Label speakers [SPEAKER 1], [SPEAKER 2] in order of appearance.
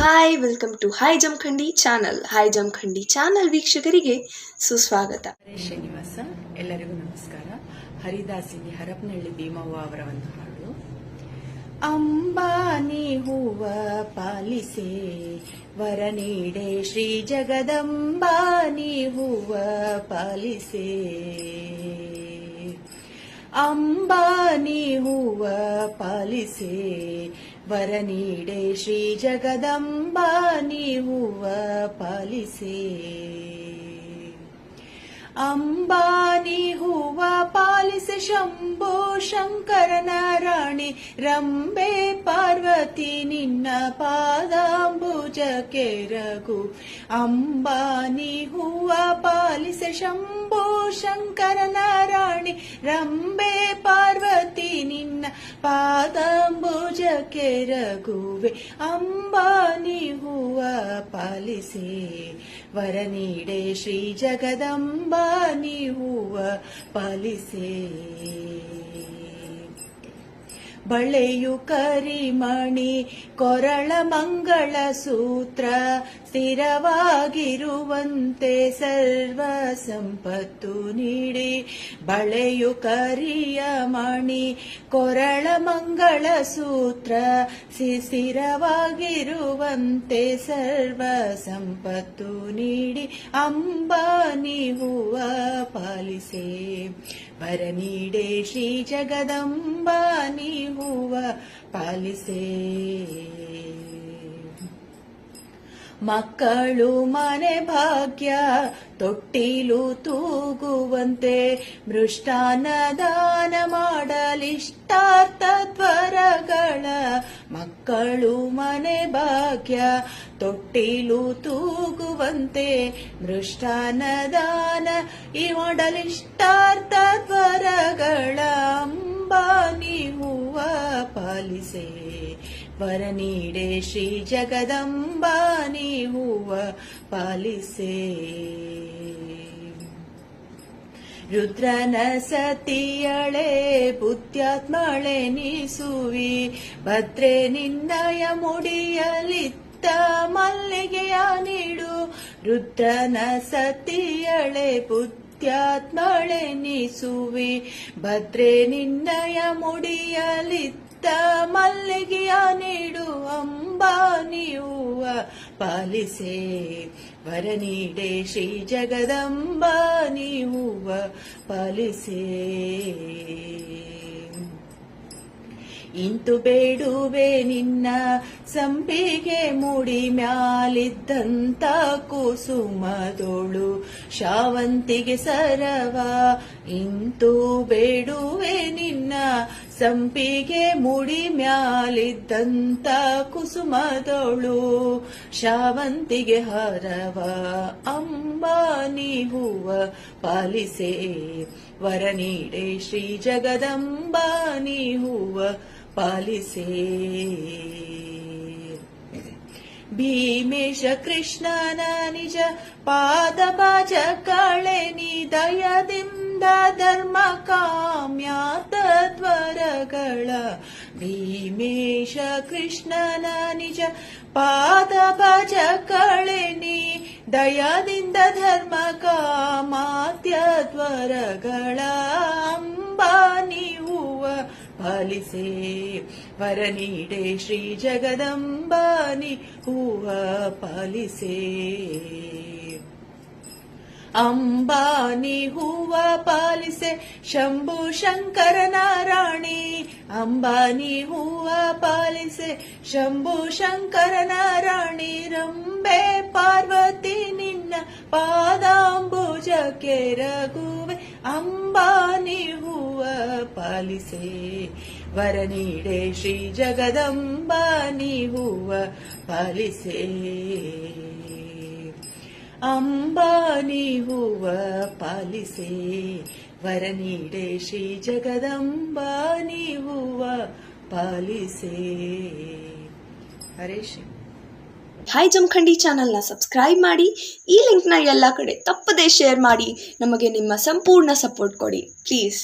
[SPEAKER 1] Hi welcome to hi Jamkhandi channel hi Jamkhandi channel ವೀಕ್ಷಕರಿಗೆ ಸುಸ್ವಾಗತ.
[SPEAKER 2] ಶ್ರೀನಿವಾಸ, ಎಲ್ಲರಿಗೂ ನಮಸ್ಕಾರ. ಹರಿದಾಸಿನಿ ಹರಪನಹಳ್ಳಿ ಭೀಮವ್ವ ಅವರ ಒಂದು ಹಾಡು. ಅಂಬಾನಿ ಹೂವ ಪಾಲಿಸೆ, ವರ ನೀಡೆ ಶ್ರೀ ಜಗದಂಬಾನಿ ಹೂವ ಪಾಲಿಸೆ. ಅಂಬಾನಿ ಹೂವ ಪಾಲಿಸೆ ವರ ನೀಡೆ ಶ್ರೀ ಜಗದಂಬಾನಿ ಹೂವ ಪಾಲಿಸೆ. ಅಂಬಾನಿ ಹೂವ ಪಾಲಿಸೆ ಶಂಭೋ ಶಂಕರನ ರಾಣಿ ರಂಬೆ ಪಾರ್ವತಿ, ನಿನ್ನ ಪಾದಾಂಬುಜ ಕೆರಗು ಅಂಬಾನಿ ಹೂವ ಪಾಲಿಸ ಶಂಭೋ ಶಂಕರನ ರಾಣಿ ರಂಬೆ ಪಾರ್ವತಿ, ನಿನ್ನ ಪಾದಾಂಬುಜ ಕೆರಗುವೆ ಅಂಬಾನಿ ಹೂವ ಪಾಲಿಸೆ ವರ ನೀಡೆ ಶ್ರೀ ಜಗದಂಬಾನಿ ಹೂವ ಪಾಲಿಸೆ. ಬಳೆಯು ಕರಿಮಣಿ, ಕೊರಳ ಮಂಗಳ ಸೂತ್ರ, ಸ್ಥಿರವಾಗಿರುವಂತೆ ಸರ್ವ ಸಂಪತ್ತು ನೀಡಿ. ಬಳೆಯು ಕರಿಯ ಮಣಿ, ಕೊರಳ ಮಂಗಳ ಸೂತ್ರ, ಸ್ಥಿರವಾಗಿರುವಂತೆ ಸರ್ವ ಸಂಪತ್ತು ನೀಡಿ. ಅಂಬಾನಿ ಹೂವ ಪಾಲಿಸೆ. ವರ ನೀಡೆ ಶ್ರೀ ಜಗದಂಬ ಹೂವ ಪಾಲಿಸೇ. ಮಕ್ಕಳು ಮನೆ ಭಾಗ್ಯ, ತೊಟ್ಟಿಲು ತೂಗುವಂತೆ ಮೃಷ್ಟಾನ ದಾನ ಮಾಡಲಿಷ್ಟಾರ್ಥ ತ್ವರಗಳ ಮಕ್ಕಳು ಮನೆ ಭಾಗ್ಯ ತೊಟ್ಟಿಲು ತೂಗುವಂತೆ ಮೃಷ್ಟಾನದಾನ ಈ ಮಾಡಲಿಷ್ಟಾರ್ಥ ತ್ವರಗಳ ಹೂವ ಪಾಲಿಸೆ. ವರ ನೀಡೆ ಶ್ರೀ ಜಗದಂಬಾನಿ ಹೂವ ಪಾಲಿಸೆ. ರುದ್ರನ ಸತಿಯಳೆ, ಬುದ್ಧ್ಯಾತ್ಮಳೆ ನೀಸುವಿ. ಭದ್ರೆ ನಿನ್ನಯ ಮುಡಿಯಲಿತ್ತ ರುದ್ರನ ಸತಿಯಳೆ ಬುದ್ಧ್ಯಾತ್ಮಳೆ ನೀಸುವಿ. ಭದ್ರೆ ನಿನ್ನಯ ಮುಡಿಯಲಿತ್ತ ಮಲ್ಲಿಗೆಯ ನೀಡು ಅಂಬಾನಿಯುವ ಪಾಲಿಸೆ. ವರ ನೀಡೆ ಶ್ರೀ ಜಗದಂಬಾನಿಯುವ ಪಾಲಿಸೆ. ಇಂತು ಬೇಡುವೆ ನಿನ್ನ ಸಂಪಿಗೆ ಮುಡಿ ಮ್ಯಾಲಿದ್ದಂತ ಕುಸುಮದೋಳು. ಶಾವಂತಿಗೆ ಸರವ, ಇಂತು ಬೇಡುವೆ ನಿನ್ನ ಸಂಪಿಗೆ ಮುಡಿ ಮ್ಯಾಲಿದ್ದಂತ ಕುಸುಮದೋಳು. ಶಾವಂತಿಗೆ ಹರವ ಅಂಬಾನಿ ಹೂವ ಪಾಲಿಸೇ. ವರ ನೀಡೆ ಶ್ರೀ ಜಗದಂಬಾನಿ ಹೂವ ಪಾಲಿಸೆ ಭೀಮೇಶ ಕೃಷ್ಣನ ನಿಜ ಪಾದ ಭಜ ಕಳೆ ನೀ ದಯದಿಂದ ಧರ್ಮ ಕಾಮ್ಯ ತತ್ವರಗಳ ಭೀಮೇಶ ಕೃಷ್ಣನ ನಿಜ ಪಾದ ಭಜ ಕಳೆ ನೀ ದಯದಿಂದ ಧರ್ಮ ಕಾಮಾತ್ಯ ತ್ವರಗಳ ಅಂಬಾನಿ ಹೂವ ಪಾಲಿಸೆ ವರ ನೀಡೆ ಶ್ರೀ ಜಗದಂಬಾನಿ ಹೂವ ಪಾಲಿಸೆ ಅಂಬಾನಿ ಹೂವ ಪಾಲಿಸೆ ಶಂಭು ಶಂಕರನ ನಾರಾಣಿ ಅಂಬಾನಿ ಹೂವ ಪಾಲಿಸೆ ಶಂಭು ಶಂಕರ ನಾರಾಣಿ ರಂಬೆ ಪಾರ್ವತಿ ನಿನ್ನ ಪಾದಾಂಬುಜ ಕೆರಗುವೆ ಅಂಬಾನಿ ಹೂವ ಪಾಲಿಸೆ. ವರ ನೀಡೆ ಶ್ರೀ ಜಗದಂಬ ಹೂವ ಪಾಲಿಸೆ. ಅಂಬಾನಿ ಹೂವ ಪಾಲಿಸೆ. ವರ ನೀಡೆ ಶ್ರೀ ಜಗದಂಬ ಹೂವ ಪಾಲಿಸೆ. ಹರೇ ಶ್ರೀ
[SPEAKER 1] ಹಾಯ್ ಜಮಖಂಡಿ ಚಾನಲ್ನ ಸಬ್ಸ್ಕ್ರೈಬ್ ಮಾಡಿ, ಈ ಲಿಂಕ್ನ ಎಲ್ಲ ಕಡೆ ತಪ್ಪದೇ ಶೇರ್ ಮಾಡಿ, ನಮಗೆ ನಿಮ್ಮ ಸಂಪೂರ್ಣ ಸಪೋರ್ಟ್ ಕೊಡಿ ಪ್ಲೀಸ್